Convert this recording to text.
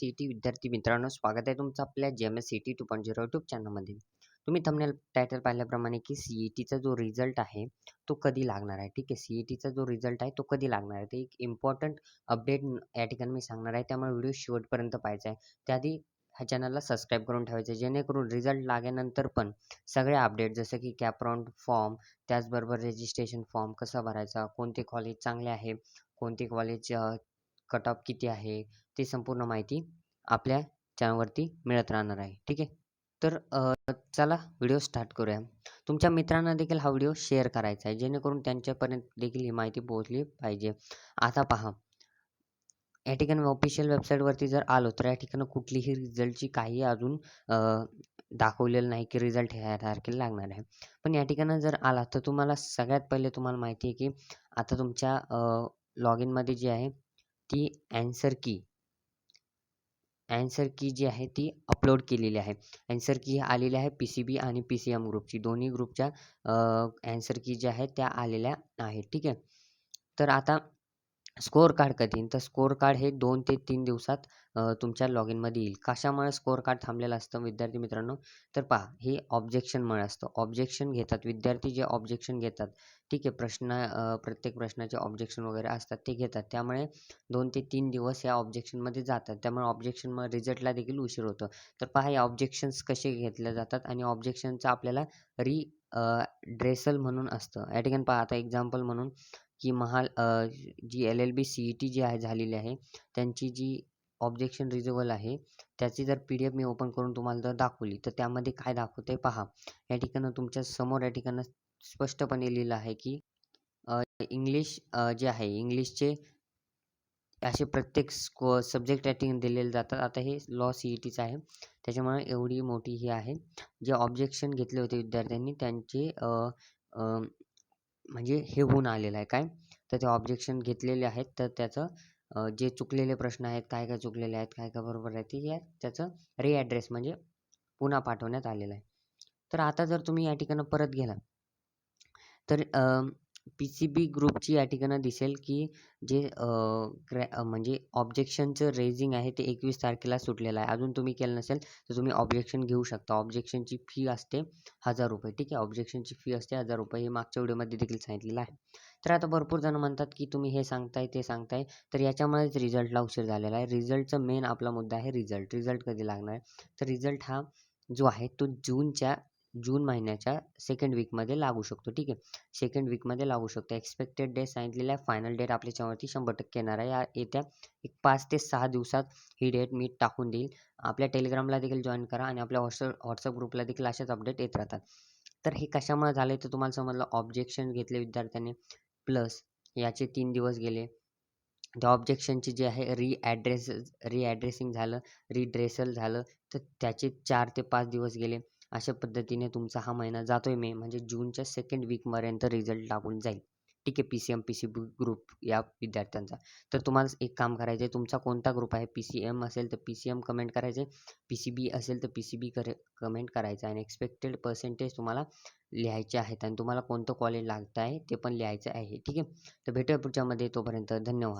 C T विद्यार्थी मित्रांनो स्वागत आहे तुमचं आपल्या जे M S C T two point zero YouTube चॅनलमध्ये तुम्ही थंबनेल टायटल पाहिल्याप्रमाणे की सी ई टीचा जो रिझल्ट आहे तो कधी लागणार आहे? ठीक आहे सी ई टीचा जो रिझल्ट आहे तो कधी लागणार आहे? ते एक इम्पॉर्टंट अपडेट या ठिकाणी मी सांगणार आहे. त्यामुळे व्हिडिओ शेवटपर्यंत पाहायचा आहे. त्याआधी ह्या चॅनलला सबस्क्राईब करून ठेवायचं आहे. जेणेकरून रिझल्ट लागल्यानंतर पण सगळे अपडेट जसं की कॅपराऊंड फॉर्म त्याचबरोबर रजिस्ट्रेशन फॉर्म कसा भरायचा कोणते कॉलेज चांगले आहे कोणते कॉलेज कट ऑफ किती आहे ती संपूर्ण माहिती आपल्या चॅनलवरती मिळत राहणार आहे. ठीक आहे? तर चला व्हिडिओ स्टार्ट करूया. तुमच्या मित्रांना देखील हा व्हिडिओ शेअर करायचा आहे जेणेकरून त्यांच्यापर्यंत देखील ही माहिती पोहोचली पाहिजे. आता पहा. या ठिकाणी ऑफिशियल वेबसाईटवरती जर आलो तर या ठिकाणी कुठलीही रिझल्टची काही अजून दाखवलेलं नाही की रिझल्ट ह्या तारखेला लागणार आहे. पण या ठिकाणी जर आला तर तुम्हाला सगळ्यात पहिले तुम्हाला माहिती आहे की आता तुमच्या लॉग इनमध्ये जे आहे ती ॲन्सर की ॲन्सर की जी आहे ती अपलोड केलेली आहे. ॲन्सर की आलेली आहे पी सी बी आणि पी सी एम ग्रुपची दोन्ही ग्रुपच्या ॲन्सर की ज्या आहेत त्या आलेल्या आहेत. ठीक आहे. तर आता स्कोअर कार्ड कधी? येईल तर स्कोअर कार्ड हे दोन ते तीन दिवसात तुमच्या लॉग इनमध्ये येईल. कशामुळे स्कोअर कार्ड थांबलेलं असतं विद्यार्थी मित्रांनो? तर पहा हे ऑब्जेक्शनमुळे असतं. ऑब्जेक्शन घेतात. विद्यार्थी जे ऑब्जेक्शन घेतात ठीक आहे प्रश्न प्रत्येक प्रश्नाचे ऑब्जेक्शन वगैरे असतात ते घेतात. त्यामुळे दोन ते तीन दिवस या ऑब्जेक्शनमध्ये जातात. त्यामुळे ऑब्जेक्शन रिझल्टला देखील उशीर होतो. तर पहा हे ऑब्जेक्शन्स कसे घेतले जातात आणि ऑब्जेक्शनचं आपल्याला री ड्रेसल म्हणून असतं. या ठिकाणी पहा आता एक्झाम्पल म्हणून की महाल G L L B C E T G आहे झालेली आहे त्यांची जी ऑब्जेक्शन रिजोवल आहे त्याची जर पी डी एफ मी ओपन करून तुम्हाला जर दाखवली तर त्यामध्ये काय दाखवते पहा. या ठिकाणी तुमच्यासमोर या ठिकाणी स्पष्टपणे लिहिलं आहे की इंग्लिश जे आहे इंग्लिशचे असे प्रत्येक स्को सब्जेक्ट या ठिकाणी दिलेले जातात. आता हे लॉ सी ई टीचं आहे. त्याच्यामुळे एवढी मोठी ही आहे. जे ऑब्जेक्शन घेतले होते विद्यार्थ्यांनी त्यांचे म्हणजे हे होऊन आलेलं आहे. काय? तर ते ऑब्जेक्शन घेतलेले आहेत. तर त्याचं जे चुकलेले प्रश्न आहेत काय काय चुकलेले आहेत काय काय बरोबर आहे ते या त्याचं रिॲड्रेस म्हणजे पुन्हा पाठवण्यात आलेलं आहे. तर आता जर तुम्ही या ठिकाणी परत गेला तर पी सी बी ग्रुपची या ठिकाणी दिसेल की जे क्रॅ म्हणजे ऑब्जेक्शनचं रेझिंग आहे ते एकवीस तारखेला सुटलेलं आहे. अजून तुम्ही केलं नसेल तर तुम्ही ऑब्जेक्शन घेऊ शकता. ऑब्जेक्शनची फी असते हजार रुपये. ठीक आहे? ऑब्जेक्शनची फी असते हजार रुपये हे मागच्या व्हिडिओमध्ये देखील सांगितलेलं आहे. तर आता भरपूर जण म्हणतात की तुम्ही हे सांगताय ते सांगताय. तर याच्यामुळेच रिझल्टला उशीर झालेला आहे. रिझल्टचं मेन आपला मुद्दा आहे रिझल्ट रिझल्ट कधी लागणार? आहे तर रिझल्ट हा जो आहे तो जूनच्या जून महिन्याच्या सेकंड वीकमध्ये लागू शकतो. ठीक आहे? सेकंड वीकमध्ये लागू शकतो. एक्सपेक्टेड डेट सांगितलेला आहे फायनल डेट आपल्या याच्यावरती शंभर टक्के येणार आहे. या येत्या एक पाच ते सहा दिवसात ही डेट मी टाकून देईल. आपल्या टेलिग्रामला देखील जॉईन करा आणि आपल्या व्हॉट्सअप व्हॉट्सअप ग्रुपला देखील असेच अपडेट येत राहतात. तर हे कशामुळे झालं तर तुम्हाला समजलं ऑब्जेक्शन घेतले विद्यार्थ्यांनी. प्लस याचे तीन दिवस गेले. त्या ऑब्जेक्शनची जे आहे री ॲड्रेस री ॲड्रेसिंग झालं रिड्रेसल झालं. तर त्याचे चार ते पाच दिवस गेले. अशा पद्धतीने तुमचा हा महिना जातो आहे मे म्हणजे जूनच्या सेकंड वीकपर्यंत रिझल्ट लागून जाईल. ठीक आहे P C M P C B group या विद्यार्थ्यांचा. तर तुम्हाला एक काम करायचं आहे तुमचा कोणता ग्रुप आहे? पी सी एम असेल तर पी सी एम कमेंट करायचे पी सी बी असेल तर पी सी बी करे कमेंट करायचं आणि एक्सपेक्टेड पर्सेंटेज तुम्हाला लिहायचे आहेत. आणि तुम्हाला कोणतं कॉलेज लागतं आहे ते पण लिहायचं आहे. ठीक आहे? तर भेटूया पुढच्यामध्ये तोपर्यंत धन्यवाद.